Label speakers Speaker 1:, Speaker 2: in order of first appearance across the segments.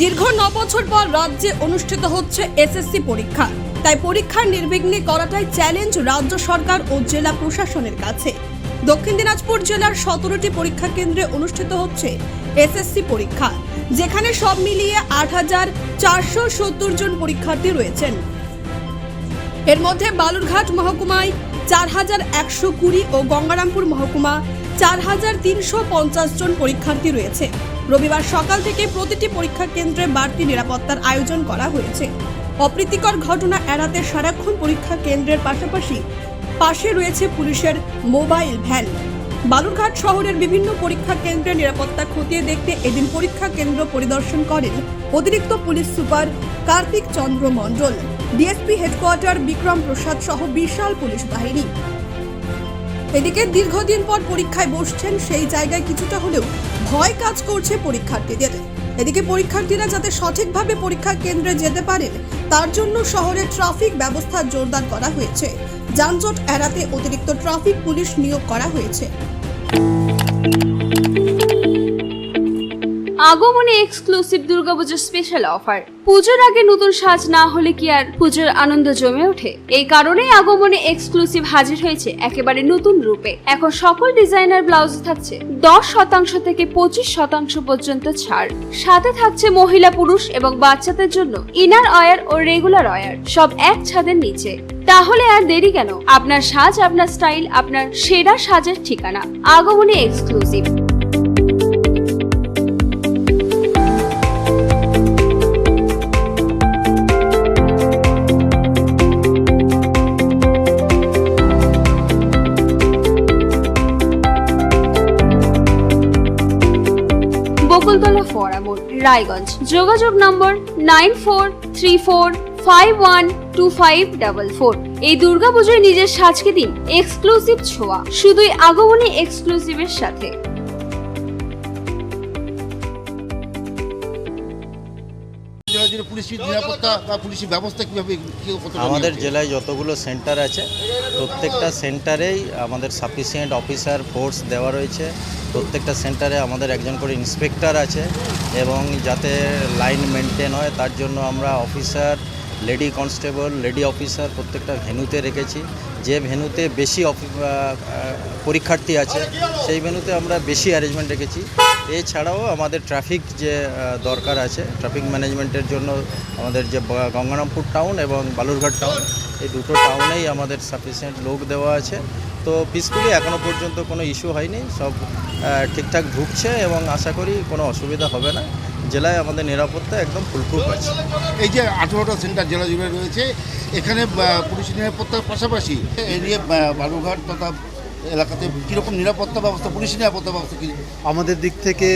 Speaker 1: দীর্ঘ ন বছর পর রাজ্যে অনুষ্ঠিত হচ্ছে এসএসসি পরীক্ষা। তাই পরীক্ষার নির্বিঘ্নে করাটাই চ্যালেঞ্জ রাজ্য সরকার ও জেলা প্রশাসনের কাছে। দক্ষিণ দিনাজপুর জেলার সতেরোটি পরীক্ষা কেন্দ্রে অনুষ্ঠিত হচ্ছে এসএসসি পরীক্ষা, যেখানে সব মিলিয়ে আট হাজার চারশো সত্তর জন পরীক্ষার্থী রয়েছেন। এর মধ্যে বালুরঘাট মহকুমায় চার হাজার একশো কুড়ি ও গঙ্গারামপুর মহকুমা চার হাজার তিনশো পঞ্চাশ জন পরীক্ষার্থী রয়েছে। রবিবার সকাল থেকে প্রতিটি পরীক্ষা কেন্দ্রে বাড়তি নিরাপত্তার আয়োজন করা হয়েছে। অপ্রীতিকর ঘটনা এড়াতে সারাক্ষণ পরীক্ষা কেন্দ্রের পাশাপাশি পাশে রয়েছে পুলিশের মোবাইল ভ্যান। বালুরঘাট শহরের বিভিন্ন পরীক্ষা কেন্দ্রে নিরাপত্তা খতিয়ে দেখতে এদিন পরীক্ষা কেন্দ্র পরিদর্শন করেন অতিরিক্ত police super Kartik Chandra Mondal, DSP headquarter Bikram Prasad সহ বিশাল পুলিশ বাহিনী। এদিকে দীর্ঘদিন পর পরীক্ষায় বসছেন, সেই জায়গায় কিছুটা হলেও ভয় কাজ করছে পরীক্ষার্থীদের। এদিকে পরীক্ষার্থীরা যাতে সঠিকভাবে পরীক্ষা কেন্দ্রে যেতে পারেন, তার জন্য শহরে ট্রাফিক ব্যবস্থা জোরদার করা হয়েছে। যানজট এড়াতে অতিরিক্ত ট্রাফিক পুলিশ নিয়োগ করা হয়েছে।
Speaker 2: আগমনে এক্সক্লুসিভ দুর্গাপুজোর স্পেশাল অফার পুজোর আগে নতুন সাজ না হলে কি আর পুজোর আনন্দ জমে ওঠে? এই কারণেই আগমনে এক্সক্লুসিভ হাজির হয়েছে একেবারে নতুন রূপে। এখন সকল ডিজাইনার ব্লাউজ থাকছে। দশ শতাংশ থেকে পঁচিশ শতাংশ পর্যন্ত ছাড়। সাথে থাকছে মহিলা পুরুষ এবং বাচ্চাদের জন্য ইনার অয়ার ও রেগুলার অয়ার সব এক ছাদের নিচে। তাহলে আর দেরি কেন? আপনার সাজ, আপনার স্টাইল আপনার সেরা সাজের ঠিকানা। আগমনে এক্সক্লুসিভ বকুলতলা ফরামোড রায়গঞ্জ। যোগাযোগ number nine four three four five one two five double four. এই দুর্গাপুজোয় নিজের সাজকে দিন এক্সক্লুসিভ ছোঁয়া, শুধুই আগমনী এক্সক্লুসিভের সাথে।
Speaker 3: জেলা জুড়ে পুলিশি নিরাপত্তা বা পুলিশি ব্যবস্থা কীভাবে
Speaker 4: আমাদের জেলায় যতগুলো সেন্টার আছে প্রত্যেকটা সেন্টারেই আমাদের সাফিসিয়েন্ট অফিসার ফোর্স দেওয়া রয়েছে। প্রত্যেকটা সেন্টারে আমাদের একজন করে ইন্সপেক্টর আছে এবং যাতে লাইন মেনটেন হয় তার জন্য আমরা officer lady constable lady officer প্রত্যেকটা ভেন্যুতে রেখেছি। যে ভেন্যুতে বেশি পরীক্ষার্থী আছে সেই ভেন্যুতে আমরা বেশি অ্যারেঞ্জমেন্ট রেখেছি। এছাড়াও আমাদের ট্রাফিক যে দরকার আছে ট্রাফিক ম্যানেজমেন্টের জন্য আমাদের যে গঙ্গারামপুর টাউন এবং বালুরঘাট টাউন এই দুটো টাউনেই আমাদের সাফিসিয়েন্ট লোক দেওয়া আছে। তো পিসফুলি এখনও পর্যন্ত কোনো ইস্যু হয়নি, সব ঠিকঠাক ঢুকছে এবং আশা করি কোনো অসুবিধা হবে না। জেলায় আমাদের নিরাপত্তা একদম ফুলপ্রুফ আছে।
Speaker 3: এই যে আঠেরোটা সেন্টার জেলা জুড়ে রয়েছে, এখানে পুলিশি নিরাপত্তার পাশাপাশি এই নিয়ে বালুরঘাট তথা এলাকাতে কীরকম নিরাপত্তা ব্যবস্থা, পুলিশি নিরাপত্তা ব্যবস্থা কী?
Speaker 5: আমাদের দিক থেকে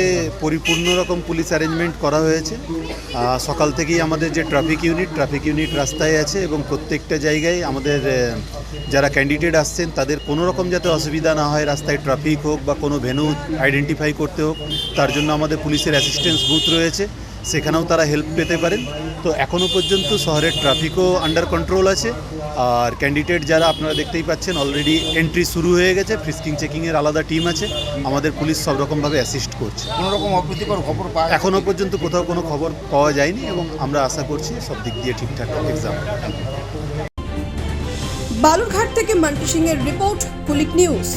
Speaker 5: পরিপূর্ণ রকম পুলিশ অ্যারেঞ্জমেন্ট করা হয়েছে। সকাল থেকেই আমাদের যে ট্রাফিক ইউনিট ট্রাফিক ইউনিট রাস্তায় আছে এবং প্রত্যেকটা জায়গায় আমাদের যারা ক্যান্ডিডেট আসছেন, তাদের কোনো রকম যাতে অসুবিধা না হয়, রাস্তায় ট্রাফিক হোক বা কোনো ভেনু আইডেন্টিফাই করতে হোক, তার জন্য আমাদের পুলিশের অ্যাসিস্ট্যান্স বুথ রয়েছে। সেখানেও তারা হেল্প পেতে পারেন। তো এখনও পর্যন্ত শহরের ট্রাফিকও আন্ডার কন্ট্রোল আছে। আর ক্যান্ডিডেট যারা আপনারা দেখতেই পাচ্ছেন অলরেডি এন্ট্রি শুরু হয়ে গেছে। ফ্রিস্কিং চেকিংয়ের আলাদা টিম আছে। আমাদের পুলিশ সব রকমভাবে অ্যাসিস্ট করছে।
Speaker 3: কোনো রকম অপ্রীতিকর খবর পায়
Speaker 5: এখনও পর্যন্ত কোথাও কোনো খবর পাওয়া যায়নি এবং আমরা আশা করছি সব দিক দিয়ে ঠিকঠাক এক্সাম
Speaker 1: বালুরঘাট থেকে মান্টি সিং এর রিপোর্ট কুলিক নিউজ।